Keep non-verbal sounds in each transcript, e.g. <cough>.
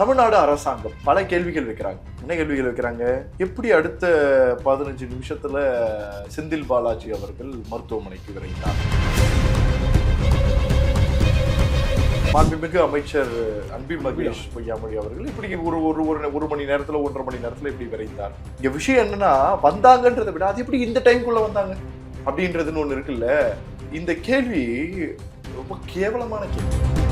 தமிழ்நாடு அரசாங்கம் பல கேள்விகள் வைக்கிறாங்க. என்ன கேள்விகள் வைக்கிறாங்க? எப்படி அடுத்த பதினஞ்சு நிமிஷத்துல செந்தில் பாலாஜி அவர்கள் மருத்துவமனைக்கு விரைந்தார்? மாண்புமிகு அமைச்சர் அன்பில் மகேஷ் பொய்யாமொழி அவர்கள் இப்படி ஒரு ஒரு ஒரு ஒரு மணி நேரத்தில் ஒன்றரை மணி நேரத்துல இப்படி விரைந்தார். இங்கே விஷயம் என்னன்னா வந்தாங்கன்றதை விட அது எப்படி இந்த டைமுக்குள்ள வந்தாங்க? அப்படின்றதுன்னு ஒன்று இருக்குல்ல. இந்த கேள்வி ரொம்ப கேவலமான கேள்வி.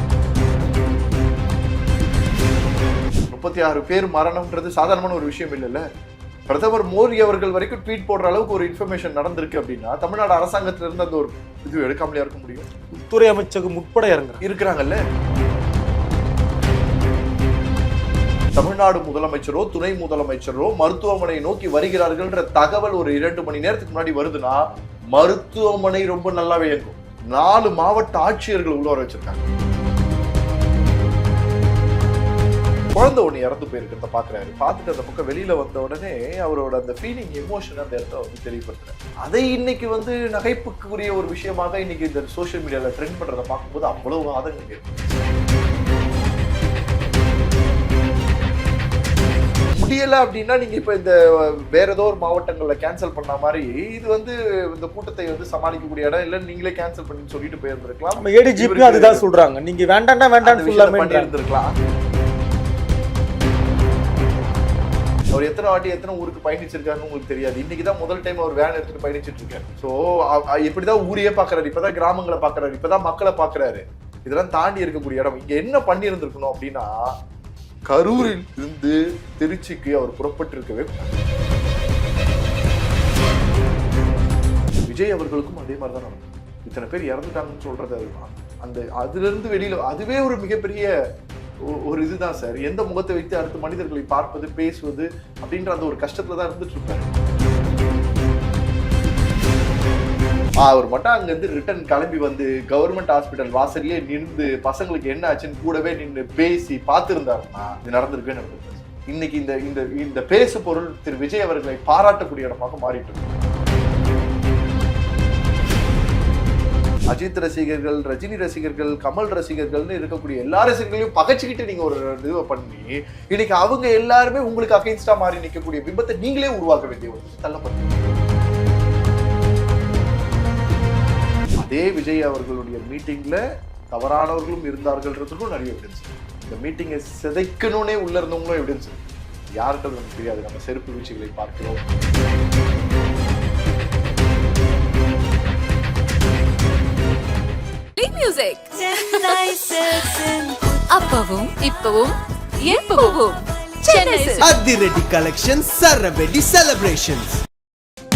முப்பத்தி ஆறு பேர் மரணம்ன்றது சாதாரணமான ஒரு விஷயம் இல்லைல்ல? பிரதமர் மோடி அவர்கள் வரைக்கும் ட்வீட் போடுற அளவுக்கு ஒரு இன்ஃபர்மேஷன் நடந்திருக்கு அப்படின்னா தமிழ்நாடு அரசாங்கத்துல இருந்து அந்த ஒரு இது எடுக்காமலே இருக்க முடியும்? உள்துறை அமைச்சகம் உட்பட இறங்குறாங்க. இருக்கிறாங்கல்ல? தமிழ்நாடு முதலமைச்சரோ துணை முதலமைச்சரோ மருத்துவமனை நோக்கி வருகிறார்கள்ன்ற தகவல் ஒரு இரண்டு மணி நேரத்துக்கு முன்னாடி வருதுன்னா மருத்துவமனை ரொம்ப நல்லாவே இயங்கும். நாலு மாவட்ட ஆட்சியர்கள் உள்ள வர வச்சிருக்காங்க. குழந்தை ஒண்ணு இறந்து போயிருக்கிறத பாக்குறாரு. பார்த்துட்டு அந்த பக்கம் வெளியில வந்த உடனே அவரோட அந்த ஃபீலிங் எமோஷன் அந்த இடத்த வந்து தெளிவுபடுத்துறாரு. அதை இன்னைக்கு வந்து நகைப்புக்குரிய ஒரு விஷயமாக இன்னைக்கு இந்த சோஷியல் மீடியால ட்ரெண்ட் பண்றதை பார்க்கும்போது அவ்வளவு ஆதங்கம் இருக்கு முடியல அப்படின்னா நீங்க இப்ப இந்த வேற ஏதோ ஒரு மாவட்டங்கள்ல கேன்சல் பண்ண மாதிரி இது வந்து இந்த கூட்டத்தை வந்து சமாளிக்கக்கூடிய இடம் இல்ல நீங்களே கேன்சல் பண்ணி சொல்லிட்டு போயிருந்திருக்கலாம். நம்ம ஏடிஜிபி அதுதான் சொல்றாங்க. நீங்க வேண்டாம்னா வேண்டாம்னு விஷயத்தை சொல்லாமே பண்ணி இருந்திருக்கலாம் அவர் எத்தனை வாட்டி எத்தனை ஊருக்கு பயணிச்சிருக்காருன்னு உங்களுக்கு தெரியாது. இன்னைக்கு தான் முதல் டைம் அவர் வேன் எடுத்துட்டு பயணிச்சிட்டு இருக்காரு ஸோ இப்படிதான் ஊரையே பாக்குறாரு இப்பதான் கிராமங்களை பாக்குறாரு இப்பதான் மக்களை பாக்குறாரு இதெல்லாம் தாண்டி இருக்கக்கூடிய இடம். இங்க என்ன பண்ணி இருந்திருக்கணும் அப்படின்னா கரூரில் இருந்து திருச்சிக்கு அவர் புறப்பட்டு இருக்கவே விஜய் அவர்களுக்கும் அதே மாதிரி தான் நடக்கும். இத்தனை பேர் இறந்துட்டாங்கன்னு சொல்றது அதுதான். அந்த அதுல இருந்து வெளியில அதுவே ஒரு மிகப்பெரிய ஒரு இதுதான் சார். எந்த முகத்தை வைத்து அடுத்த மனிதர்களை பார்ப்பது பேசுவது அப்படின்ற அந்த ஒரு கஷ்டத்துல தான் இருந்துட்டு இருப்பாரு அவர் மட்டும் அங்கேருந்து ரிட்டர்ன் கிளம்பி வந்து கவர்மெண்ட் ஹாஸ்பிட்டல் வாசல்லே நின்று பசங்களுக்கு என்ன ஆச்சுன்னு கூடவே நின்று பேசி பார்த்துருந்தாருன்னா இது நடந்திருக்கவே நடந்திருக்கு இன்னைக்கு இந்த இந்த இந்த பேசு பொருள் திரு. விஜய் அவர்களை பாராட்டக்கூடிய இடமாக மாறிட்டு இருக்கு. அஜித் ரசிகர்கள் ரஜினி ரசிகர்கள் கமல் ரசிகர்கள்னு இருக்கக்கூடிய எல்லா ரசிகர்களையும் பகைச்சிக்கிட்டு நீங்க ஒரு இதுவை பண்ணி இன்னைக்கு அவங்க எல்லாருமே உங்களுக்கு அகைன்ஸ்டா மாறி நிற்கக்கூடிய பிம்பத்தை நீங்களே உருவாக்க வேண்டிய ஒரு தள்ளப்பட்டு. அதே விஜய் அவர்களுடைய மீட்டிங்ல தவறானவர்களும் இருந்தார்கள்ன்றதுக்கும் நிறைய எவிடன்ஸ் இந்த மீட்டிங்கை சிதைக்கணும்னே உள்ள இருந்தவங்களும் எவிடன்ஸ் யார்கிட்ட நமக்கு தெரியாது. நம்ம செருப்பு வீழ்ச்சிகளை பார்க்கிறோம். Music. அப்பவும் இப்பவும் எப்பவும். அதிரடி கலெக்ஷன் சரவெடி செலிப்ரேஷன்ஸ்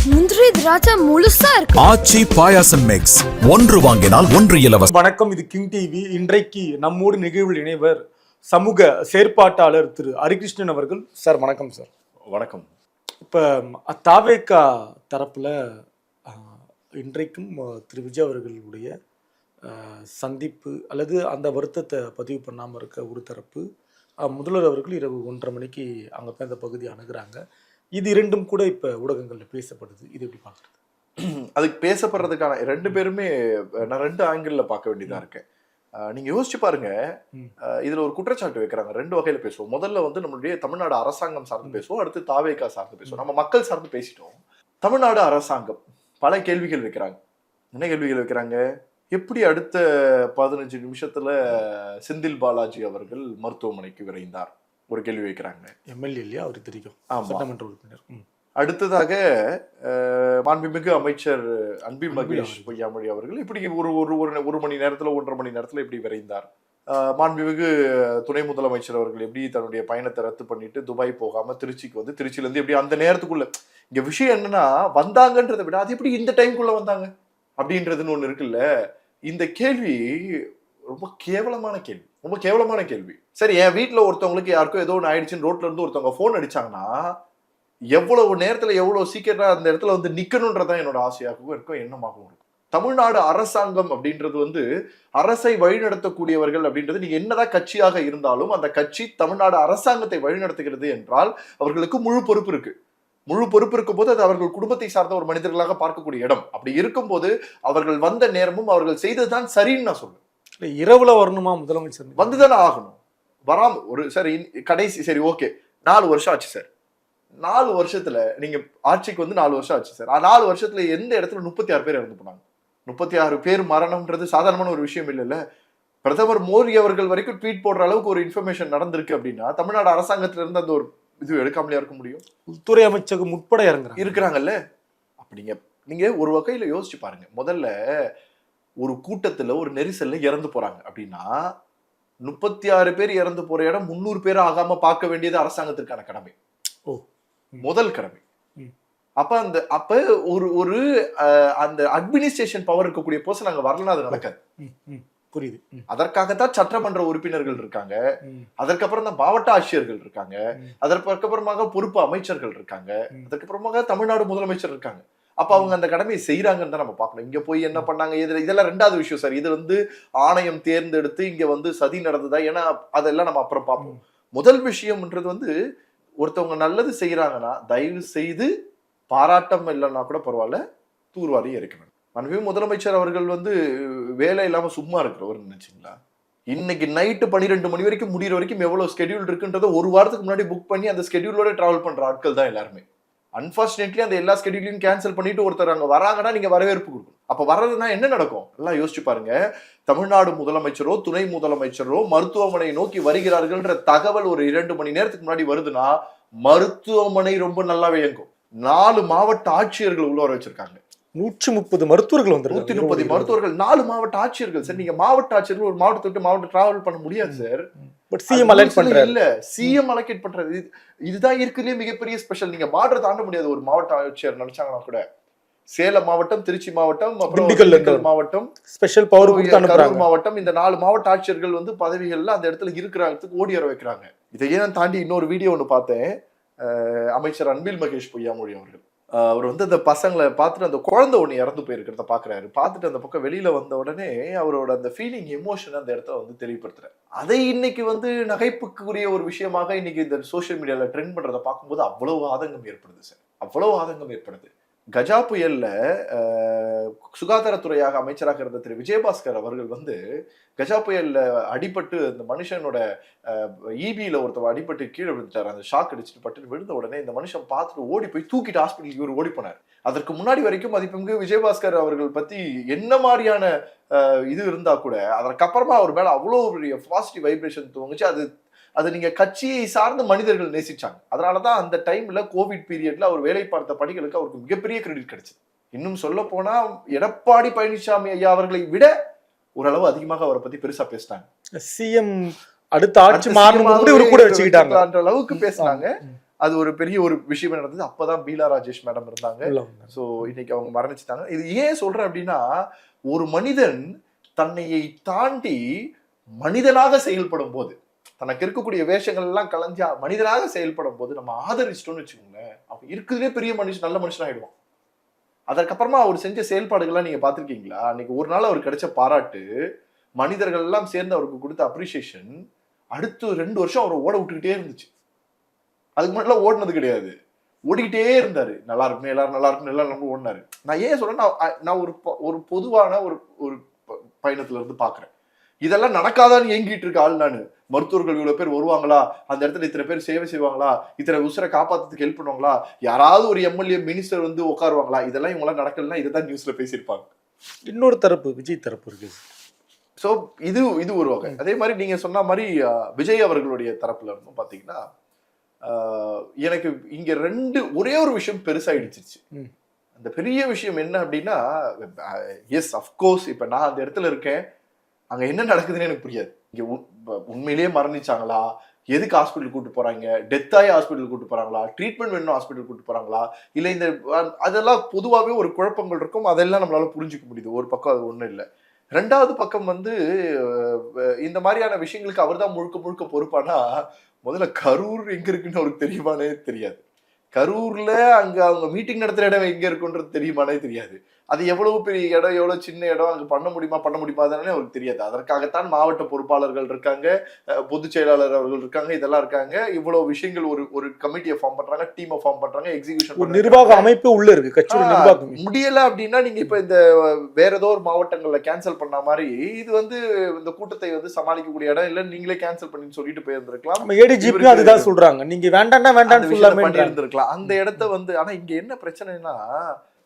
முந்திரி திராட்சை முழுசா இருக்கு ஆச்சி பாயாசம் மிக்ஸ் ஒன்று வாங்கினால் ஒன்று இலவசம் வணக்கம் இது கிங் டிவி இன்றைக்கு நம்மோடு நிகழ்வில் இணைவர் சமூக செயற்பாட்டாளர் திரு ஹரிகிருஷ்ணன் அவர்கள். சார் வணக்கம் சார் வணக்கம். இப்போ தாவேக்கா தரப்புல இன்றைக்கும் திரு விஜய் அவர்களுடைய சந்திப்பு அல்லது அந்த வருத்தத்தை பதிவு பண்ணாமல் இருக்க ஒரு தரப்பு முதல்வர் அவர்கள் இரவு ஒன்றரை மணிக்கு அங்கே போய் அந்த பகுதியை அணுகுறாங்க. இது இரண்டும் கூட இப்போ ஊடகங்களில் பேசப்படுது. இது எப்படி பார்க்குறது அதுக்கு பேசப்படுறதுக்கான ரெண்டு பேருமே நான் ரெண்டு ஆங்கிள் பார்க்க வேண்டியதா இருக்கேன் அஹ் நீங்க யோசிச்சு பாருங்க. இதுல ஒரு குற்றச்சாட்டு வைக்கிறாங்க. ரெண்டு வகையில பேசுவோம். முதல்ல வந்து நம்மளுடைய தமிழ்நாடு அரசாங்கம் சார்ந்து பேசுவோம். அடுத்து தாவேக்கா சார்ந்து பேசுவோம். நம்ம மக்கள் சார்ந்து பேசிட்டோம். தமிழ்நாடு அரசாங்கம் பல கேள்விகள் வைக்கிறாங்க. என்ன கேள்விகள் வைக்கிறாங்க? எப்படி அடுத்த பதினஞ்சு நிமிஷத்துல செந்தில் பாலாஜி அவர்கள் மருத்துவமனைக்கு விரைந்தார்? ஒரு கேள்வி வைக்கிறாங்க. எம்எல்ஏ இல்லையா அவருக்கு தெரியும். சட்டமன்ற உறுப்பினர். அடுத்ததாக மாண்புமிகு அமைச்சர் அன்பில் அன்பில் மகேஷ். பொய்யாமொழி அவர்கள் இப்படி ஒரு ஒரு ஒரு மணி நேரத்துல ஒன்றரை மணி நேரத்துல இப்படி விரைந்தார். மாண்புமிகு துணை முதலமைச்சர் அவர்கள் எப்படி தன்னுடைய பயணத்தை ரத்து பண்ணிட்டு துபாய் போகாம திருச்சிக்கு வந்து திருச்சியில இருந்து எப்படி அந்த நேரத்துக்குள்ள இங்க விஷயம் என்னன்னா வந்தாங்கன்றதை விட அது எப்படி இந்த டைம்குள்ள வந்தாங்க? அப்படின்றதுன்னு ஒண்ணு இருக்குல்ல. இந்த கேள்வி ரொம்ப கேவலமான கேள்வி. ரொம்ப கேவலமான கேள்வி. சரி என் வீட்டில் ஒருத்தவங்களுக்கு யாருக்கோ ஏதோ ஒன்று ஆயிடுச்சுன்னு ரோட்ல இருந்து ஒருத்தவங்க ஃபோன் அடிச்சாங்கன்னா எவ்வளவு நேரத்தில் எவ்வளவு சீக்கிரமா அந்த இடத்துல வந்து நிக்கணும்ன்றதான் என்னோட ஆசையாகவும் இருக்கும் எண்ணமாகவும் இருக்கும். தமிழ்நாடு அரசாங்கம் அப்படின்றது வந்து அரசை வழிநடத்தக்கூடியவர்கள் அப்படின்றது நீங்க என்னதான் கட்சியாக இருந்தாலும் அந்த கட்சி தமிழ்நாடு அரசாங்கத்தை வழிநடத்துகிறது என்றால் அவர்களுக்கு முழு பொறுப்பு இருக்கு. முழு பொறுப்பு இருக்கும்போது அது அவர்கள் குடும்பத்தை சார்ந்த ஒரு மனிதர்களாக பார்க்கக்கூடிய இடம். அப்படி இருக்கும்போது அவர்கள் வந்த நேரமும் அவர்கள் செய்ததுதான் சரின்னு நான் சொல்லுவேன் இல்லை இரவுல வரணுமா முதலமைச்சர்? வந்துதானே ஆகணும். வராம ஒரு சார் கடைசி சரி ஓகே நாலு வருஷம் ஆச்சு சார் நாலு வருஷத்துல நீங்க ஆட்சிக்கு வந்து நாலு வருஷம் ஆச்சு சார் ஆ, நாலு வருஷத்துல எந்த இடத்துல முப்பத்தி ஆறு பேர் இறந்து போனாங்க? முப்பத்தி ஆறு பேர் மரணம்ன்றது சாதாரணமான ஒரு விஷயம் இல்லைல்ல. பிரதமர் மோடி அவர்கள் வரைக்கும் ட்வீட் போடுற அளவுக்கு ஒரு இன்ஃபர்மேஷன் நடந்திருக்கு அப்படின்னா தமிழ்நாடு அரசாங்கத்துல இருந்து அந்த ஒரு இது எடுக்காமலையா இருக்க முடியும். உள்துறை அமைச்சகம் உட்பட இறங்குறாங்க. இருக்கிறாங்கல்ல? அப்படிங்க நீங்க ஒரு வகையில யோசிச்சு பாருங்க. முதல்ல ஒரு கூட்டத்துல ஒரு நெரிசல்ல இறந்து போறாங்க. அப்படின்னா முப்பத்தி ஆறு பேர் இறந்து போற இடம் முந்நூறு பேர் ஆகாம பார்க்க வேண்டியது அரசாங்கத்திற்கான கடமை. ஓ. முதல் கடமை. அப்ப அந்த அப்ப ஒரு ஒரு அந்த அட்மினிஸ்ட்ரேஷன் பவர் இருக்கக்கூடிய பர்சன் அங்க வரலன்னா அது நடக்காது. புரியுது. அதற்காகத்தான் சட்டமன்ற உறுப்பினர்கள் இருக்காங்க. அதற்கப்புறம் தான் மாவட்ட ஆட்சியர்கள் இருக்காங்க. அதற்கப்புறமாக பொறுப்பு அமைச்சர்கள் இருக்காங்க. அதுக்கப்புறமாக தமிழ்நாடு முதலமைச்சர் இருக்காங்க. அப்ப அவங்க அந்த கடமையை செய்யறாங்கன்னு தான் நம்ம பார்க்கணும். இங்க போய் என்ன பண்ணாங்க? இதுல இதெல்லாம் ரெண்டாவது விஷயம் சார். இது வந்து ஆணையம் தேர்ந்தெடுத்து இங்க வந்து சதி நடந்ததா? ஏன்னா அதெல்லாம் நம்ம அப்புறம் பார்ப்போம். முதல் விஷயம்ன்றது வந்து ஒருத்தவங்க நல்லது செய்யறாங்கன்னா தயவு செய்து பாராட்டம் இல்லைன்னா கூட பரவாயில்ல தூர்வாரி இருக்கணும். மனைவி முதலமைச்சர் அவர்கள் வந்து வேலை இல்லாமல் சும்மா இருக்கிறவர் நினைச்சிங்களா? இன்னைக்கு நைட்டு பன்னிரெண்டு மணி வரைக்கும் முடிகிற வரைக்கும் எவ்வளோ ஸ்கெடியூல் இருக்குன்றத ஒரு வாரத்துக்கு முன்னாடி புக் பண்ணி அந்த ஸ்கெடியூலோட ட்ராவல் பண்ணுற ஆட்கள் தான் எல்லாருமே. அன்பார்ச்சுனேட்லி அந்த எல்லா ஸ்கெடியூலையும் கேன்சல் பண்ணிட்டு ஒருத்தர் அங்கே வராங்கன்னா நீங்கள் வரவேற்பு கொடுக்கணும். அப்போ வர்றதுனா என்ன நடக்கும்? எல்லாம் யோசிச்சு பாருங்க. தமிழ்நாடு முதலமைச்சரோ துணை முதலமைச்சரோ மருத்துவமனையை நோக்கி வருகிறார்கள்ன்ற தகவல் ஒரு இரண்டு மணி நேரத்துக்கு முன்னாடி வருதுன்னா மருத்துவமனை ரொம்ப நல்லாவே இயங்கும். நாலு மாவட்ட ஆட்சியர்கள் உள்ள வர வச்சிருக்காங்க. நூற்றி முப்பது மருத்துவர்கள் நூத்தி வந்திருக்காங்க முப்பது மருத்துவர்கள் நாலு மாவட்ட ஆட்சியர்கள். சார் நீங்க மாவட்ட ஆட்சியர்கள் ஒரு மாவட்டத்தை விட்டு மாவட்டம் டிராவல் பண்ண முடியாது சார். பட் சிஎம் அலைட் பண்றாரு. இல்ல. சிஎம் அலோகேட் பண்றது இது- இதுதான் இருக்குலயே மிகப்பெரிய ஸ்பெஷல் நீங்க பார்டர் தாண்ட முடியாது. ஒரு மாவட்ட ஆட்சியர் நினைச்சாங்கன்னா கூட. சேலம் மாவட்டம் திருச்சி மாவட்டம் அப்புறம். மாவட்டம் ஸ்பெஷல் பவர் கரூர் மாவட்டம் இந்த நாலு மாவட்ட ஆட்சியர்கள் வந்து பதவிகள்ல அந்த இடத்துல இருக்கிறதுக்கு ஓடி வர வைக்கிறாங்க. இதையே தாண்டி இன்னொரு வீடியோ ஒன்று பார்த்தேன். அமைச்சர் அன்பில் மகேஷ் பொய்யாமொழி அவர்கள். அவர் வந்து அந்த பசங்களை பார்த்துட்டு அந்த குழந்தை ஒன்று இறந்து போயிருக்கிறத பார்க்குறாரு. பார்த்துட்டு அந்த பக்கம் வெளியில் வந்த உடனே அவரோட அந்த ஃபீலிங் எமோஷன் அந்த இடத்த வந்து தெளிவுபடுத்துறாரு. அதை இன்னைக்கு வந்து நகைப்புக்குரிய ஒரு விஷயமாக இன்னைக்கு இந்த சோஷியல் மீடியாவில் ட்ரெண்ட் பண்ணுறதை பார்க்கும்போது அவ்வளவு ஆதங்கம் ஏற்படுது சார். அவ்வளவு ஆதங்கம் ஏற்படுது. கஜா புயல்ல சுகாதாரத்துறையாக அமைச்சராக இருந்த திரு. விஜயபாஸ்கர் அவர்கள் வந்து கஜா புயல்ல அடிபட்டு அந்த மனுஷனோட இபியில ஒருத்தவ அடிபட்டு கீழே விழுந்துட்டார். அந்த ஷாக் அடிச்சுட்டு பட்டு விழுந்த உடனே இந்த மனுஷன் பார்த்துட்டு ஓடி போய் தூக்கிட்டு ஹாஸ்பிட்டலுக்கு இவர் ஓடி போனார். அதற்கு முன்னாடி வரைக்கும் மதிப்புமிகு விஜயபாஸ்கர் அவர்கள் பத்தி என்ன மாதிரியான இது இருந்தா கூட அதற்கப்புறமா அவர் மேல அவ்வளோ பெரிய பாசிட்டிவ் வைப்ரேஷன் துவங்குச்சு. அது அது நீங்க கட்சியை சார்ந்த மனிதர்கள் நேசிச்சாங்க. அதனாலதான் அந்த டைம்ல கோவிட் பீரியட்ல அவர் வேலை பார்த்த பணிகளுக்கு அவருக்கு மிகப்பெரிய கிரெடிட் கிடைச்சது. இன்னும் சொல்ல போனா எடப்பாடி பழனிசாமி ஐயா அவர்களை விட ஓரளவு அதிகமாக அவரை பத்தி பெருசா பேசினாங்க சிஎம் அடுத்த ஆட்சி மாறணும் கூட வச்சுக்கிட்டாங்க. அளவுக்கு பேசினாங்க. அது ஒரு பெரிய ஒரு விஷயம் நடந்தது. அப்பதான் பீலா ராஜேஷ் மேடம் இருந்தாங்க. சோ இன்னைக்கு அவங்க மரணிச்சிட்டாங்க. இது ஏன் சொல்றேன் அப்படின்னா ஒரு மனிதன் தன்னையை தாண்டி மனிதனாக செயல்படும் போது தனக்கு இருக்கக்கூடிய வேஷங்கள் எல்லாம் கலைஞ்சு மனிதனாக செயல்படும் போது நம்ம ஆதரிச்சிட்டோம்னு வச்சுக்கோங்களேன் அவன் இருக்குதுலேயே பெரிய மனுஷன் நல்ல மனுஷன் ஆயிடுவான். அதற்கப்புறமா அவர் செஞ்ச செயல்பாடுகள்லாம் நீங்க பாத்திருக்கீங்களா அன்னைக்கு ஒரு நாள் அவர் கிடைச்ச பாராட்டு மனிதர்கள் எல்லாம் சேர்ந்து அவருக்கு கொடுத்த அப்ரிசியேஷன் அடுத்து ரெண்டு வருஷம் அவரை ஓட விட்டுக்கிட்டே இருந்துச்சு. அதுக்கு முன்னாடிலாம் ஓடினது கிடையாது. ஓடிக்கிட்டே இருந்தாரு. நல்லா இருக்கும் எல்லாரும் நல்லா இருக்கும் எல்லாரும் ரொம்ப ஓடினாரு. நான் ஏன் சொல்றேன் நான் ஒரு பொ- ஒரு பொதுவான ஒரு ஒரு ப- பயணத்துல இருந்து பாக்குறேன் இதெல்லாம் நடக்காதான்னு ஏங்கிட்டு இருக்க ஆள் நான். மருத்துவர்கள் இவ்வளவு பேர் வருவாங்களா? அந்த இடத்துல இத்தனை பேர் சேவை செய்வாங்களா? இத்தனை உசுரை காப்பாத்துறதுக்கு ஹெல்ப் பண்ணுவாங்களா? யாராவது ஒரு எம்எல்ஏ மினிஸ்டர் வந்து உட்காருவாங்களா? இதெல்லாம் இவங்களாம் நடக்கலன்னா இதை தான் நியூஸ்ல பேசியிருப்பாங்க. இன்னொரு தரப்பு விஜய் தரப்பு இருக்கு. ஸோ இது இது ஒரு வகை. அதே மாதிரி நீங்க சொன்ன மாதிரி விஜய் அவர்களுடைய தரப்புல இருந்தும் பாத்தீங்கன்னா அஹ், எனக்கு இங்க ரெண்டு ஒரே ஒரு விஷயம் ம். அந்த பெரிய விஷயம் என்ன அப்படின்னா எஸ் அஃப்கோர்ஸ் இப்ப நான் அந்த இடத்துல இருக்கேன். அங்க என்ன நடக்குதுன்னு எனக்கு புரியாது. இங்கே உண்- உண்மையிலேயே மரணிச்சாங்களா? எதுக்கு ஹாஸ்பிட்டல் கூட்டு போறாங்க? டெத் ஆகி ஹாஸ்பிட்டல் கூட்டு போறாங்களா? ட்ரீட்மெண்ட் வேணும் ஹாஸ்பிட்டல் கூட்டு போறாங்களா? இல்லை இந்த அதெல்லாம் பொதுவாகவே ஒரு குழப்பங்கள் இருக்கும். அதெல்லாம் நம்மளால புரிஞ்சுக்க முடியுது. ஒரு பக்கம் அது ஒன்றும் இல்லை. ரெண்டாவது பக்கம் வந்து இந்த மாதிரியான விஷயங்களுக்கு அவர் தான் முழுக்க முழுக்க பொறுப்பானா? முதல்ல கரூர் எங்க இருக்குன்னு அவருக்கு தெரியுமானே தெரியாது. கரூர்ல அங்க அவங்க மீட்டிங் நடத்துற இடம் எங்க இருக்குன்றது தெரியுமானே தெரியாது. அது எவ்வளவு பெரிய இடம் எவ்வளவு சின்ன இடம் அங்க பண்ண முடியுமா பண்ண முடியுமா தானே அவருக்கு தெரியாது. அதற்காகத்தான் மாவட்ட பொறுப்பாளர்கள் இருக்காங்க பொதுச் செயலாளர் அவர்கள் இருக்காங்க இதெல்லாம் இருக்காங்க. இவ்வளவு விஷயங்கள் ஒரு ஒரு கமிட்டியை ஃபார்ம் பண்றாங்க டீமை ஃபார்ம் பண்றாங்க ஒரு எக்ஸிகியூஷன் நிர்வாக அமைப்பு உள்ள இருக்கு கட்சியோட நிர்வாகம் முடியல அப்படின்னா நீங்க இப்ப இந்த வேற ஏதோ ஒரு மாவட்டங்கள்ல கேன்சல் பண்ண மாதிரி இது வந்து இந்த கூட்டத்தை வந்து சமாளிக்கக்கூடிய இடம் இல்ல நீங்களே கேன்சல் பண்ணி சொல்லிட்டு போயிருந்திருக்கலாம். நம்ம இவருக்கு- அதுதான் சொல்றாங்க. நீங்க வேண்டாம்னா சொல்லாமே பண்ணி இருந்திருக்கலாம் அந்த இடத்த வந்து ஆனா இங்க என்ன பிரச்சனைனா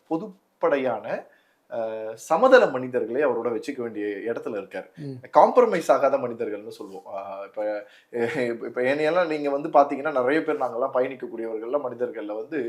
பொதுப்படையான அஹ், சமதள மனிதர்களை அவரோட வச்சுக்க வேண்டிய இடத்துல இருக்காரு. காம்ப்ரமைஸ் ஆகாத மனிதர்கள்னு சொல்லுவோம். இப்ப இப்ப என்னையெல்லாம் நீங்க வந்து பாத்தீங்கன்னா நிறைய பேர் நாங்கெல்லாம் பயணிக்கக்கூடியவர்கள்ல மனிதர்கள்ல வந்து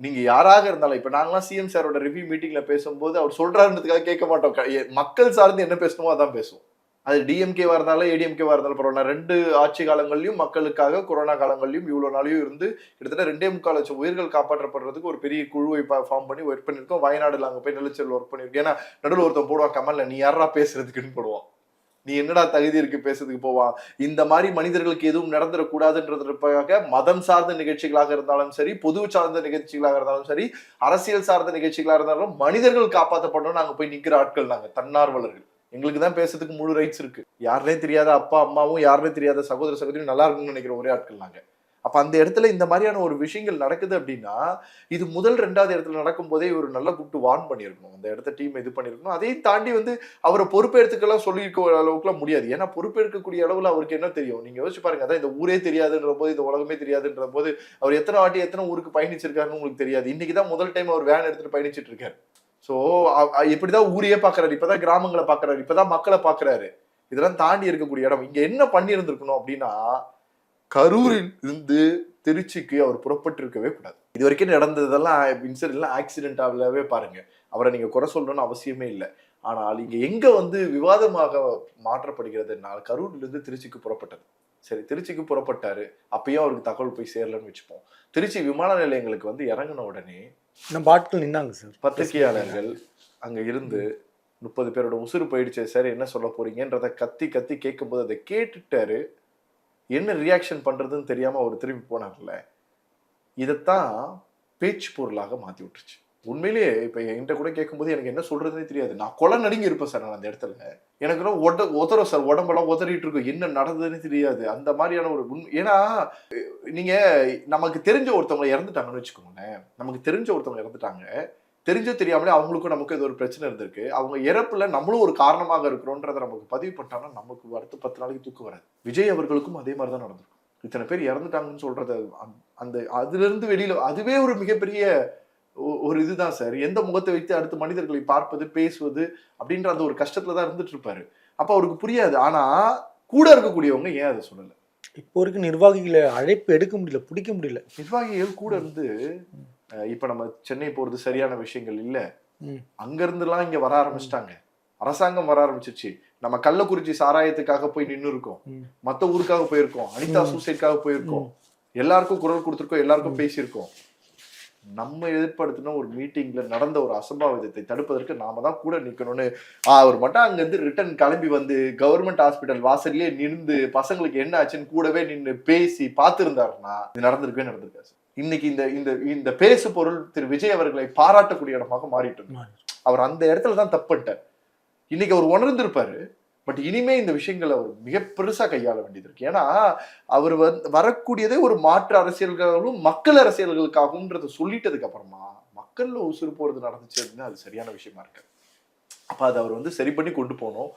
நீங்க யாராக இருந்தாலும் இப்ப நாங்களாம் சிஎம் சாரோட ரிவ்யூ மீட்டிங்ல பேசும்போது அவர் சொல்றாருன்றதுக்காக கேட்க மாட்டோம். மக்கள் சார்ந்து என்ன பேசணுமோ அதான் பேசுவோம். அது டிஎம்கேவா இருந்தாலும் ஏடிஎம்கேவா இருந்தாலும் பரவாயில்ல. ரெண்டு ஆட்சி காலங்கள்லயும் மக்களுக்காக கொரோனா காலங்களிலும் இவ்வளோ நாளையும் இருந்து கிட்டத்தட்ட ரெண்டே முக்கால் லட்சம் உயிர்கள் காப்பாற்றப்படுறதுக்கு ஒரு பெரிய குழுவை ஃபார்ம் பண்ணி ஒர்க் பண்ணியிருக்கோம். வயநாடுல அங்கே போய் நிலச்சல் ஒர்க் பண்ணியிருக்கோம் ஏன்னா நடுவில் ஒருத்தன் போடுவான் கமல்ல நீ யாரா பேசுறதுக்குன்னு போடுவான். நீ என்னடா தகுதி இருக்கு பேசுறதுக்கு போவான் இந்த மாதிரி மனிதர்களுக்கு எதுவும் நடந்துடக்கூடாதுன்றதுக்காக மதம் சார்ந்த நிகழ்ச்சிகளாக இருந்தாலும் சரி பொது சார்ந்த நிகழ்ச்சிகளாக இருந்தாலும் சரி அரசியல் சார்ந்த நிகழ்ச்சிகளாக இருந்தாலும் மனிதர்கள் காப்பாற்றப்படணும்னு நாங்கள் போய் நிற்கிற ஆட்கள் நாங்கள் தன்னார்வலர்கள். எங்களுக்கு தான் பேசுறதுக்கு முழு ரைட்ஸ் இருக்கு. யாருனே தெரியாத அப்பா அம்மாவும் யாருனே தெரியாத சகோதர சகோதரியும் நல்லா இருக்கும்னு நினைக்கிற ஒரே ஆட்கள் நாங்க. அப்ப அந்த இடத்துல இந்த மாதிரியான ஒரு விஷயங்கள் நடக்குது அப்படின்னா இது முதல் ரெண்டாவது இடத்துல நடக்கும் போதே ஒரு நல்ல கூப்பிட்டு வார்ன் பண்ணியிருக்கணும். அந்த இடத்த டீம் இது பண்ணியிருக்கணும். அதையும் தாண்டி வந்து அவரை பொறுப்பேற்றுக்கெல்லாம் சொல்லியிருக்க அளவுக்குலாம் முடியாது. ஏன்னா பொறுப்பேற்கக்கூடிய அளவில் அவருக்கு என்ன தெரியும்? நீங்க யோசிச்சு பாருங்க. அதான் இந்த ஊரே தெரியாதுன்ற போது இந்த உலகமே தெரியாதுன்ற போது அவர் எத்தனை வாட்டி எத்தனை ஊருக்கு பயணிச்சிருக்காருன்னு உங்களுக்கு தெரியாது. இன்னைக்கு தான் முதல் டைம் அவர் வேன் எடுத்துட்டு பயணிச்சிட்டு இருக்காரு. ஸோ இப்படிதான் ஊரையே பார்க்குறாரு இப்பதான் கிராமங்களை பார்க்குறாரு இப்பதான் மக்களை பார்க்கறாரு இதெல்லாம் தாண்டி இருக்கக்கூடிய இடம். இங்க என்ன பண்ணியிருந்திருக்கணும் அப்படின்னா கரூரில் இருந்து திருச்சிக்கு அவர் புறப்பட்டு இருக்கவே கூடாது. இது வரைக்கும் நடந்ததெல்லாம் இன்சிடென்ட்லாம் ஆக்சிடென்ட் ஆகலவே பாருங்க. அவரை நீங்க குறை சொல்லணும்னு அவசியமே இல்லை. ஆனால் இங்க எங்க வந்து விவாதமாக மாற்றப்படுகிறது கரூர்ல இருந்து திருச்சிக்கு புறப்பட்டது. சரி திருச்சிக்கு புறப்பட்டாரு. அப்பயும் அவருக்கு தகவல் போய் சேரலன்னு வச்சுப்போம். திருச்சி விமான நிலையங்களுக்கு வந்து இறங்கின உடனே நம்ம ஆட்கள் நின்னாங்க சார். பத்திரிகையாளர்கள் அங்கே இருந்து முப்பது பேரோட உசுறு போயிடுச்சு. சார் என்ன சொல்ல போறீங்கன்றத கத்தி கத்தி கேட்கும்போது அதை கேட்டுட்டாரு. என்ன ரியாக்ஷன் பண்றதுன்னு தெரியாம அவர் திரும்பி போனார்ல. இதைத்தான் பேச்சு பொருளாக மாத்தி விட்டுருச்சு. உண்மையிலேயே இப்போ என்கிட்ட கூட கேட்கும்போது எனக்கு என்ன சொல்றதுனே தெரியாது. நான் கொலை நடுங்கி இருப்பேன் சார் நான் அந்த இடத்துல. எனக்கு எல்லாம் உட உதறும் சார். உடம்பெல்லாம் உதறிட்டு இருக்கும். என்ன நடந்ததுன்னு தெரியாது. அந்த மாதிரியான ஒரு உண் ஏன்னா நீங்க நமக்கு தெரிஞ்ச ஒருத்தவங்க இறந்துட்டாங்கன்னு வச்சுக்கோங்களேன். நமக்கு தெரிஞ்ச ஒருத்தவங்க இறந்துட்டாங்க. தெரிஞ்சோ தெரியாமலே அவங்களுக்கும் நமக்கு ஏதோ ஒரு பிரச்சனை இருந்திருக்கு. அவங்க இறப்புல நம்மளும் ஒரு காரணமாக இருக்கிறோன்றதை நமக்கு பதிவு பண்ணிட்டாங்கன்னா நமக்கு அடுத்த பத்து நாளைக்கு தூக்கம் வராது. விஜய் அவர்களுக்கும் அதே மாதிரி தான் நடந்திருக்கும். இத்தனை பேர் இறந்துட்டாங்கன்னு சொல்றது அந்த- அந்த அதுல இருந்து வெளியில அதுவே ஒரு மிகப்பெரிய ஒரு இதுதான் சார். எந்த முகத்தை வைத்து அடுத்த மனிதர்களை பார்ப்பது பேசுவது அப்படின்ற அந்த ஒரு கஷ்டத்துல தான் இருந்துட்டு இருப்பாரு. அப்ப அவருக்கு புரியாது. ஆனா கூட இருக்கக்கூடியவங்க ஏன் அதை சொல்லல? இப்போ வரைக்கும் நிர்வாகிகளை அழைப்பு எடுக்க முடியல பிடிக்க முடியல. நிர்வாகிகள் கூட இருந்து இப்ப நம்ம சென்னை போறது சரியான விஷயங்கள் இல்ல. அங்க இருந்துலாம் இங்க வர ஆரம்பிச்சிட்டாங்க. அரசாங்கம் வர ஆரம்பிச்சிருச்சு. நம்ம கள்ளக்குறிச்சி சாராயத்துக்காக போய் நின்னு இருக்கோம். மத்த ஊருக்காக போயிருக்கோம். அனிதா. சூசைட்காக போயிருக்கோம். எல்லாருக்கும் குரல் கொடுத்துருக்கோம் எல்லாருக்கும் பேசியிருக்கோம். நம்ம ஏற்படுத்தின ஒரு மீட்டிங்ல நடந்த ஒரு அசம்பாவிதத்தை தடுப்பதற்கு நாம தான் கூட நிக்கணும்னு அவர் மட்டும் அங்க இருந்து ரிட்டர்ன் கிளம்பி வந்து கவர்மெண்ட் ஹாஸ்பிட்டல் வாசல்லயே நின்று பசங்களுக்கு என்ன ஆச்சுன்னு கூடவே நின்று பேசி பார்த்திருந்தாருன்னா இது நடந்திருக்கவே நடந்திருக்காது இன்னைக்கு இந்த இந்த இந்த பேசு பொருள் திரு விஜய் அவர்களை பாராட்டக்கூடிய இடமாக மாறிட்டு. அவர் அந்த இடத்துல தான் தப்புட்டார் இன்னைக்கு அவர் உணர்ந்திருப்பாரு பட் இனிமே இந்த விஷயங்களை அவர் மிக பெருசா கையாள வேண்டியது இருக்கு ஏன்னா அவர் வந்து வரக்கூடியதே ஒரு மாற்று அரசியல்களும் மக்கள் அரசியல்களுக்காகும்ன்றத சொல்லிட்டதுக்கு அப்புறமா மக்கள்ல உசுறு போறது நடந்துச்சு அப்படின்னா அது சரியான விஷயமா இருக்கு அப்ப அதை அவர் வந்து சரி பண்ணி கொண்டு போகணும்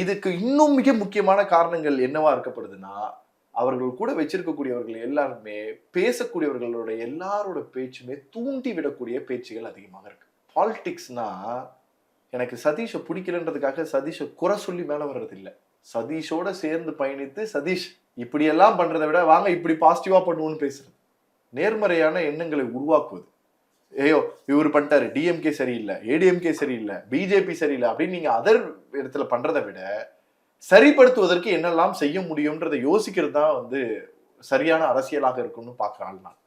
இதுக்கு இன்னும் மிக முக்கியமான காரணங்கள் என்னவா இருக்கப்படுதுன்னா அவர்கள் கூட வச்சிருக்கக்கூடியவர்கள் எல்லாருமே பேசக்கூடியவர்களோட எல்லாரோட பேச்சுமே தூண்டி விடக்கூடிய பேச்சுகள் அதிகமாக இருக்கு. பாலிடிக்ஸ்னா எனக்கு சதீஷை பிடிக்கலன்றதுக்காக சதீஷை குறை சொல்லி மேலே வர்றது இல்ல சதீஷோட சேர்ந்து பயணித்து சதீஷ் இப்படியெல்லாம் பண்ணுறதை விட வாங்க இப்படி பாசிட்டிவாக பண்ணுவோம்னு பேசுறது. நேர்மறையான எண்ணங்களை உருவாக்குவது. ஏயோ இவர் பண்ணிட்டாரு டிஎம்கே சரியில்லை ஏடிஎம்கே சரியில்லை பிஜேபி சரியில்லை அப்படின்னு நீங்கள் அதர் இடத்துல பண்ணுறதை விட சரிப்படுத்துவதற்கு என்னெல்லாம் செய்ய முடியும்ன்றதை யோசிக்கிறது தான் வந்து சரியான அரசியலாக இருக்கும்னு பார்க்குறாள் நான்.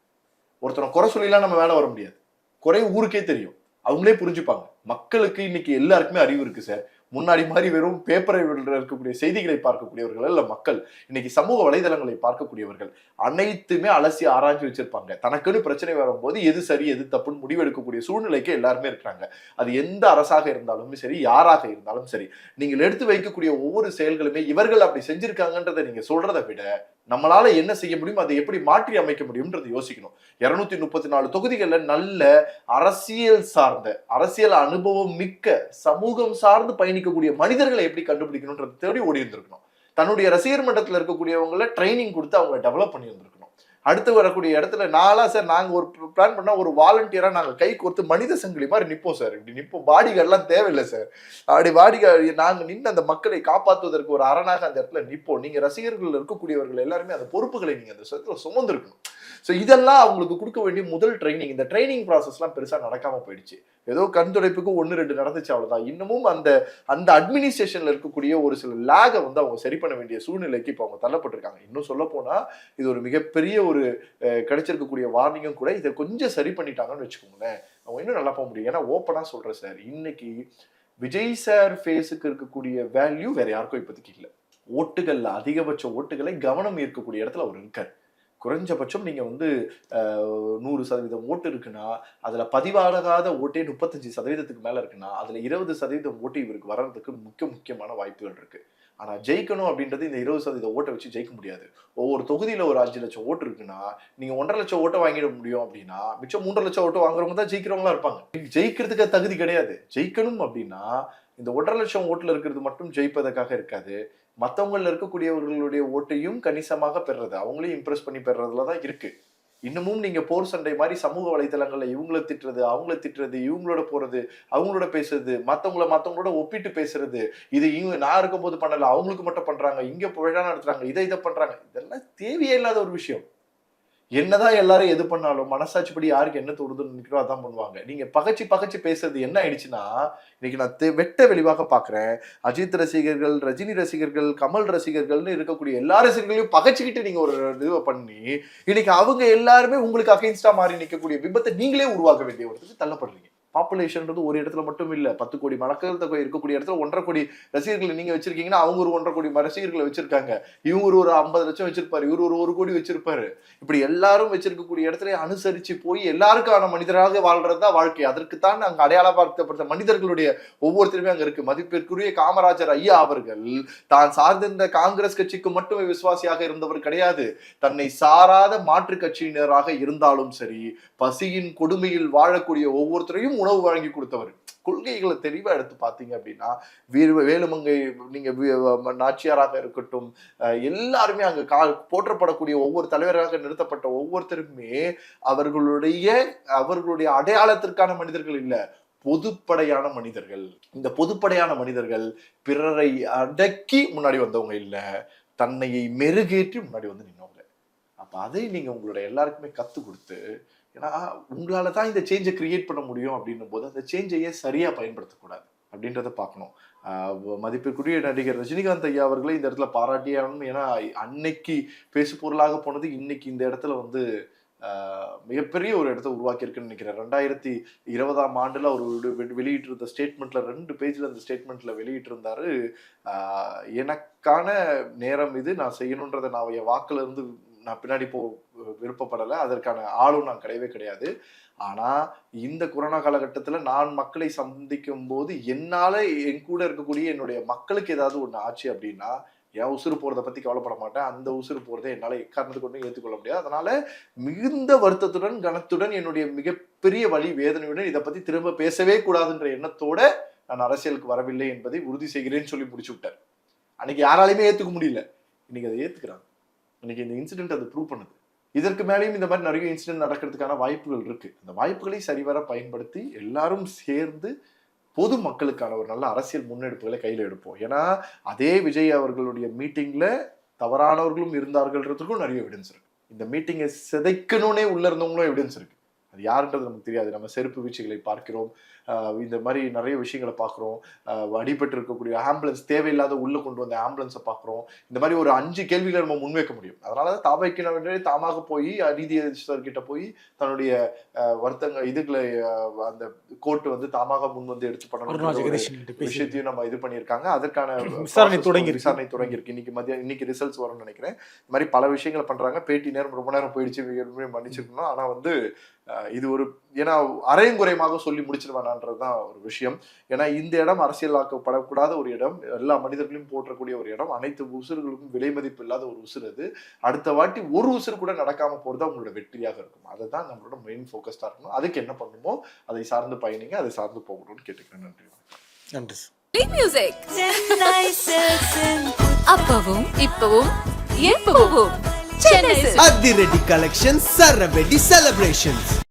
ஒருத்தனை குறை சொல்லிலாம் நம்ம வேலை வர முடியாது. குறை ஊருக்கே தெரியும். அவங்களே புரிஞ்சுப்பாங்க. மக்களுக்கு இன்னைக்கு எல்லாருக்குமே அறிவு இருக்கு சார். முன்னாடி மாதிரி வெறும் பேப்பரை இருக்கக்கூடிய செய்திகளை பார்க்கக்கூடியவர்கள் அல்ல மக்கள். இன்னைக்கு சமூக வலைதளங்களை பார்க்கக்கூடியவர்கள் அனைத்துமே அலசி ஆராய்ச்சி வச்சிருப்பாங்க. தனக்குன்னு பிரச்சனை வரும்போது எது சரி எது தப்புன்னு முடிவெடுக்கக்கூடிய சூழ்நிலைக்கு எல்லாருமே இருக்கிறாங்க. அது எந்த அரசாக இருந்தாலும் சரி யாராக இருந்தாலும் சரி நீங்கள் எடுத்து வைக்கக்கூடிய ஒவ்வொரு செயல்களுமே இவர்கள் அப்படி செஞ்சிருக்காங்கன்றதை நீங்க சொல்றதை விட நம்மளால என்ன செய்ய முடியும் அதை எப்படி மாற்றி அமைக்க முடியும்ன்றது யோசிக்கணும். இருநூத்தி முப்பத்தி நாலு தொகுதிகளில் நல்ல அரசியல் சார்ந்த அரசியல் அனுபவம் மிக்க சமூகம் சார்ந்து பயணிக்கக்கூடிய மனிதர்களை எப்படி கண்டுபிடிக்கணும்ன்றது தேடி ஓடி இருந்திருக்கணும் தன்னுடைய ரசிகர் மன்றத்தில் இருக்கக்கூடியவங்கள ட்ரைனிங் கொடுத்து அவங்க டெவலப் பண்ணி இருந்திருக்கணும் அடுத்து வரக்கூடிய இடத்துல நாளா சார் நாங்கள் ஒரு பிளான் பண்ணால் ஒரு வாலண்டியராக நாங்கள் கை கோர்த்து மனித சங்கிலி மாதிரி நிற்போம் சார். இப்படி நிற்போம் பாடிகார்டெலாம் தேவையில்லை சார். அப்படி பாடிகார்டு நாங்கள் நின்று அந்த மக்களை காப்பாற்றுவதற்கு ஒரு அரணாக அந்த இடத்துல நிற்போம் நீங்கள் ரசிகர்கள் இருக்கக்கூடியவர்கள் எல்லாருமே அந்த பொறுப்புகளை நீங்கள் அந்த இடத்துல சுமந்துருக்கணும். ஸோ இதெல்லாம் அவங்களுக்கு கொடுக்க வேண்டிய முதல் ட்ரைனிங் இந்த ட்ரைனிங் ப்ராசஸ்லாம் பெருசாக நடக்காமல் போயிடுச்சு. ஏதோ கண் துடைப்புக்கு ஒன்று ரெண்டு நடந்துச்சு அவ்வளோதான் இன்னமும் அந்த அந்த அட்மினிஸ்ட்ரேஷனில் இருக்கக்கூடிய ஒரு சில லேகை வந்து அவங்க சரி பண்ண வேண்டிய சூழ்நிலைக்கு இப்போ அவங்க தள்ளப்பட்டிருக்காங்க. இன்னும் சொல்ல இது ஒரு மிகப்பெரிய ஒரு கிடைச்சிருக்கக்கூடிய வார்னிங்கும் கூட இதை கொஞ்சம் சரி பண்ணிட்டாங்கன்னு வச்சுக்கோங்களேன். அவங்க இன்னும் நல்லா போக முடியும். ஏன்னா ஓப்பனாக சொல்கிறேன் சார். இன்னைக்கு விஜய் சார் ஃபேஸுக்கு இருக்கக்கூடிய வேல்யூ வேற யாருக்கும் இப்போதைக்கு இல்லை. ஓட்டுகளில் அதிகபட்ச ஓட்டுகளை கவனம் ஈர்க்கக்கூடிய இடத்துல அவர் இருக்கார். குறைஞ்சபட்சம் நீங்கள் வந்து நூறு சதவீதம் ஓட்டு இருக்குன்னா அதில் பதிவாகாத ஓட்டே முப்பத்தஞ்சு சதவீதத்துக்கு மேலே இருக்குன்னா அதில் இருபது சதவீதம் ஓட்டு இவருக்கு வர்றதுக்கு முக்கிய முக்கியமான வாய்ப்புகள் இருக்குது ஆனால் ஜெயிக்கணும் அப்படின்றது இந்த இருபது சதவீத ஓட்டை வச்சு ஜெயிக்க முடியாது. ஒவ்வொரு தொகுதியில் ஒரு அஞ்சு லட்சம் ஓட்டு இருக்குன்னா நீங்கள் ஒன்றரை லட்சம் ஓட்டை வாங்கிட முடியும் அப்படின்னா மிச்சம் மூன்றரை லட்சம் ஓட்டு வாங்குறவங்க தான் ஜெயிக்கிறவங்களா இருப்பாங்க. ஜெயிக்கிறதுக்கு தகுதி கிடையாது. ஜெயிக்கணும் அப்படின்னா இந்த ஒன்றரை லட்சம் ஓட்டில் இருக்கிறது மட்டும் ஜெயிப்பதற்காக இருக்காது. மற்றவங்களில் இருக்கக்கூடியவர்களுடைய ஓட்டையும் கணிசமாக பெறுறது. அவங்களையும் இம்ப்ரெஸ் பண்ணி பெறுறதுல தான் இருக்கு. இன்னமும் நீங்க போர் சண்டை மாதிரி சமூக வலைதளங்கள்ல இவங்கள திட்டுறது அவங்கள திட்டுறது இவங்களோட போறது அவங்களோட பேசுறது மத்தவங்கள மத்தவங்களோட ஒப்பிட்டு பேசுறது இது இவங்க நான் இருக்கும்போது பண்ணல அவங்களுக்கு மட்டும் பண்றாங்க இங்க விழா நடத்துறாங்க இதை இதை பண்றாங்க இதெல்லாம் தேவையே இல்லாத ஒரு விஷயம். என்னதான் எல்லாரும் எது பண்ணாலும் மனசாட்சிப்படி யாருக்கு என்ன தோடுதுன்னு நினைக்கிறோ அதான் பண்ணுவாங்க. நீங்க பகச்சு பகச்சு பேசுறது என்ன ஆயிடுச்சுன்னா இன்னைக்கு நான் தெ- வெட்ட வெளிவாக பாக்குறேன். அஜித் ரசிகர்கள் ரஜினி ரசிகர்கள் கமல் ரசிகர்கள்னு இருக்கக்கூடிய எல்லா ரசிகர்களையும் பகச்சுக்கிட்டு நீங்க ஒரு இதுவை பண்ணி இன்னைக்கு அவங்க எல்லாருமே உங்களுக்கு அகைன்ஸ்டா மாறி நிற்கக்கூடிய விபத்தை நீங்களே உருவாக்க வேண்டிய ஒரு தள்ளப்படுறீங்க. பாப்புலேஷன்ன்றது ஒரு இடத்துல மட்டும் இல்லை. பத்து கோடி மக்கள் தொகை இருக்கக்கூடிய இடத்துல ஒன்றரை கோடி ரசிகர்களை நீங்க வச்சிருக்கீங்கன்னா அவங்க ஒரு ஒன்றரை கோடி ரசிகர்களை வச்சிருக்காங்க. இவங்க ஒரு ஒரு ஐம்பது லட்சம் வச்சிருப்பாரு. இவர் ஒரு ஒரு கோடி வச்சிருப்பாரு. இப்படி எல்லாரும் வச்சிருக்கக்கூடிய இடத்துல அனுசரிச்சு போய் எல்லாருக்கான மனிதராக வாழ்றது தான் வாழ்க்கை. அதற்குத்தான் அங்க அடையாளம் பார்க்கப்பட்ட மனிதர்களுடைய ஒவ்வொருத்தருமே அங்க இருக்கு. மதிப்பிற்குரிய காமராஜர் ஐயா அவர்கள் தான் சார்ந்திருந்த காங்கிரஸ் கட்சிக்கு மட்டுமே விசுவாசியாக இருந்தவர் கிடையாது. தன்னை சாராத மாற்று கட்சியினராக இருந்தாலும் சரி பசியின் கொடுமையில் வாழக்கூடிய ஒவ்வொருத்தரையும் உணவு வழங்கி கொடுத்தவர். கொள்கைகளை தெளிவாக எடுத்து பார்த்தீங்க அப்படின்னா வீர வேலுமங்கை நீங்கள் நாச்சியாராக இருக்கட்டும் எல்லாருமே அங்கே கா போற்றப்படக்கூடிய ஒவ்வொரு தலைவராக நிறுத்தப்பட்ட ஒவ்வொருத்தருமே அவர்களுடைய அவர்களுடைய அடையாளத்திற்கான மனிதர்கள் இல்லை பொதுப்படையான மனிதர்கள். இந்த பொதுப்படையான மனிதர்கள் பிறரை அடக்கி முன்னாடி வந்தவங்க இல்லை தன்னையை மெருகேற்றி முன்னாடி வந்து நின்னவங்க. அப்போ அதை நீங்கள் உங்களுடைய எல்லாருக்குமே கற்றுக் கொடுத்து ஏன்னா உங்களால தான் இந்த சேஞ்சை கிரியேட் பண்ண முடியும் அப்படின்னும் போது அந்த சேஞ்சையே சரியாக பயன்படுத்தக்கூடாது அப்படின்றத பார்க்கணும். மதிப்பிற்குரிய நடிகர் ரஜினிகாந்த் ஐயா அவர்களே இந்த இடத்துல பாராட்டியே ஆகணும். ஏன்னா அன்னைக்கு பேசு பொருளாக போனது இன்னைக்கு இந்த இடத்துல வந்து மிகப்பெரிய ஒரு இடத்த உருவாக்கியிருக்குன்னு நினைக்கிறேன். ரெண்டாயிரத்தி இருபதாம் ஆண்டுல அவர் ஒரு வெ- வெளியிட்டிருந்த ஸ்டேட்மெண்ட்ல ரெண்டு பேஜ்ல அந்த ஸ்டேட்மெண்ட்ல வெளியிட்டிருந்தாரு. எனக்கான நேரம் இது. நான் செய்யணுன்றதை நான் என் வாக்குல இருந்து நான் பின்னாடி போ விருப்பப்படலை. அதற்கான ஆளும் நான் கிடையவே கிடையாது. ஆனால் இந்த கொரோனா காலகட்டத்தில் நான் மக்களை சந்திக்கும் போது என்னால் என் கூட இருக்கக்கூடிய என்னுடைய மக்களுக்கு ஏதாவது ஒன்று ஆச்சு அப்படின்னா என் உசுறு போகிறத பற்றி கவலைப்பட மாட்டேன். அந்த உசுறு போகிறத என்னால் எக்காரணத்துக்கு ஒன்றும் ஏற்றுக்கொள்ள முடியாது. அதனால் மிகுந்த வருத்தத்துடன் கனத்துடன் என்னுடைய மிகப்பெரிய வழி வேதனையுடன் இதை பற்றி திரும்ப பேசவே கூடாதுன்ற எண்ணத்தோட நான் அரசியலுக்கு வரவில்லை என்பதை உறுதி செய்கிறேன்னு சொல்லி முடிச்சு விட்டார் அன்னைக்கு யாராலையுமே ஏற்றுக்க முடியல. இன்னைக்கு அதை ஏற்றுக்கிறாங்க இன்னைக்கு இந்த இன்சிடென்ட் அதை ப்ரூவ் பண்ணுது. இதற்கு மேலேயும் இந்த மாதிரி நிறைய இன்சிடென்ட் நடக்கிறதுக்கான வாய்ப்புகள் இருக்கு. அந்த வாய்ப்புகளை சரிவர பயன்படுத்தி எல்லாரும் சேர்ந்து பொது மக்களுக்கான ஒரு நல்ல அரசியல் முன்னெடுப்புகளை கையில் எடுப்போம். ஏன்னா அதே விஜய் அவர்களுடைய மீட்டிங்ல தவறானவர்களும் இருந்தார்கள்ன்றதுக்கும் நிறைய எவிடன்ஸ் இருக்கு. இந்த மீட்டிங்கை சிதைக்கணும்னே உள்ள இருந்தவங்களும் எவிடன்ஸ் இருக்கு. அது யாருன்றது நமக்கு தெரியாது. நம்ம செருப்பு வீச்சுகளை பார்க்கிறோம். இந்த மாதிரி நிறைய விஷயங்களை பார்க்குறோம். அடிபட்டு இருக்கக்கூடிய ஆம்புலன்ஸ் தேவையில்லாத உள்ள கொண்டு வந்த ஆம்புலன்ஸை பார்க்குறோம். இந்த மாதிரி ஒரு அஞ்சு கேள்விகளை நம்ம முன்வைக்க முடியும். அதனால தான் தாவைக்கினவர்களே தாமாக போய் நீதியரசர் கிட்ட போய் தன்னுடைய வருத்தங்க இதுகளை அந்த கோர்ட் வந்து தாமாக முன் வந்து எடுத்து பண்ணணும் விஷயத்தையும் நம்ம இது பண்ணியிருக்காங்க. அதற்கான விசாரணை தொடங்கி. விசாரணை தொடங்கி இருக்கு இன்னைக்கு மதியம் இன்னைக்கு ரிசல்ட்ஸ் வரும்னு நினைக்கிறேன். இந்த மாதிரி பல விஷயங்களை பண்றாங்க. பேட்டி நேரம் ரொம்ப நேரம் போயிடுச்சு. மன்னிச்சிருக்கணும். ஆனா வந்து இது ஒரு ஏன்னா அரையும் குறையமாக சொல்லி முடிச்சிட வேணான்றதுதான் ஒரு விஷயம். ஏன்னா இந்த இடம் அரசியலாக்கப்படக்கூடாத ஒரு இடம். எல்லா மனிதர்களையும் போற்றக்கூடிய ஒரு இடம். அனைத்து உசுறுகளுக்கும் விலை மதிப்பு இல்லாத ஒரு உசுறு அது. அடுத்த வாட்டி ஒரு உசுறு கூட நடக்காம போறது அவங்களோட வெற்றியாக இருக்கும். அதை தான் நம்மளோட மெயின் ஃபோக்கஸ்டா இருக்கணும். அதுக்கு என்ன பண்ணுமோ அதை சார்ந்து பயணிங்க. அதை சார்ந்து போகணும்னு கேட்டுக்கிறேன். நன்றி. நன்றி music. <laughs> அப்பவும் இப்பவும் எப்பவும். அதிரடி கலெக்ஷன் சரவெடி செலிப்ரேஷன்ஸ்